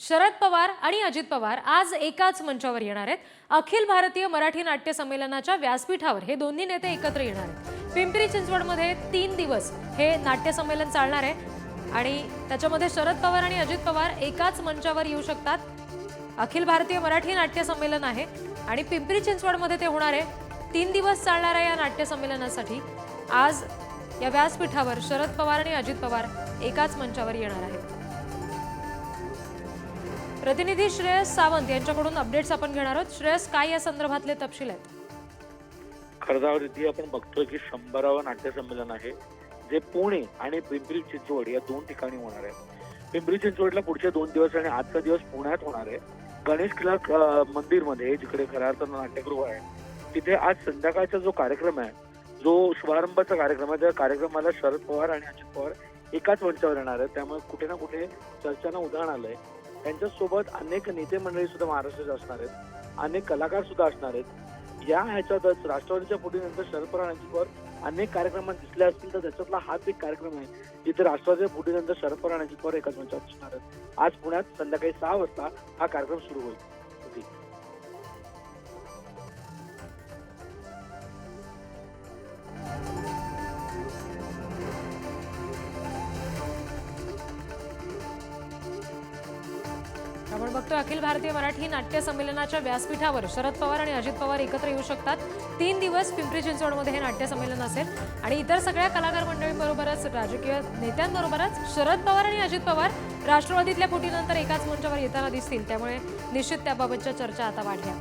शरद पवार आणि अजित पवार आज एकाच मंचावर येणार आहेत. अखिल भारतीय मराठी नाट्य संमेलनाच्या व्यासपीठावर हे दोन्ही नेते एकत्र येणार आहेत. पिंपरी चिंचवडमध्ये तीन दिवस हे नाट्य संमेलन चालणार आहे. आणि त्याच्यामध्ये शरद पवार आणि अजित पवार एकाच मंचावर येऊ शकतात. अखिल भारतीय मराठी नाट्य संमेलन आहे. आणि पिंपरी चिंचवडमध्ये ते होणार आहे. तीन दिवस चालणाऱ्या या नाट्य संमेलनासाठी. आज या व्यासपीठावर शरद पवार आणि अजित पवार एकाच मंचावर येणार आहेत. प्रतिनिधी श्रेयस सावंत यांच्याकडून अपडेट्स आपण घेणार आहोत. श्रेयस काय या संदर्भातले तपशील आहेत? खरदावरती आपण बघतोय की शंभरावं नाट्यसंमेलन आहे जे पुणे आणि पिंपरी चिंचवड या दोन ठिकाणी होणार आहे. पिंपरी चिंचवडला पुढचे दोन दिवस आणि आजचा दिवस पुण्यात होणार आहे. गणेश किल्ला मंदिरमध्ये जिकडे खऱ्या अर्थानं नाट्यगृह आहे तिथे आज संध्याकाळचा जो कार्यक्रम आहे जो शुभारंभाचा कार्यक्रम आहे त्या कार्यक्रमाला शरद पवार आणि अजित पवार एकाच मंचावर येणार आहे त्यामुळे कुठे ना कुठे चर्चांना उदाहरण आलंय. त्यांच्यासोबत अनेक नेते मंडळी सुद्धा महाराष्ट्राचे असणार आहेत. अनेक कलाकार सुद्धा असणार आहेत. या ह्याच्यातच राष्ट्रवादीच्या फुटीनंतर शरद पवार यांच्यावर अनेक कार्यक्रमात दिसले असतील तर त्याच्यातला हाच एक कार्यक्रम आहे जिथे राष्ट्रवादीच्या फुटीनंतर शरद पवार यांच्यावर एकाच मंचावर असणार आहेत. आज पुण्यात संध्याकाळी सहा वाजता हा कार्यक्रम सुरू होईल. फक्त बघतोय अखिल भारतीय मराठी नाट्य संमेलनाच्या व्यासपीठावर शरद पवार आणि अजित पवार एकत्र येऊ शकतात. तीन दिवस पिंपरी चिंचवडमध्ये हे नाट्य संमेलन असेल. आणि इतर सगळ्या कलाकार मंडळींबरोबरच राजकीय नेत्यांबरोबरच शरद पवार आणि अजित पवार राष्ट्रवादीतल्या फुटीनंतर एकाच मंचावर येताना दिसतील. त्यामुळे निश्चित त्याबाबतच्या चर्चा आता वाढल्या.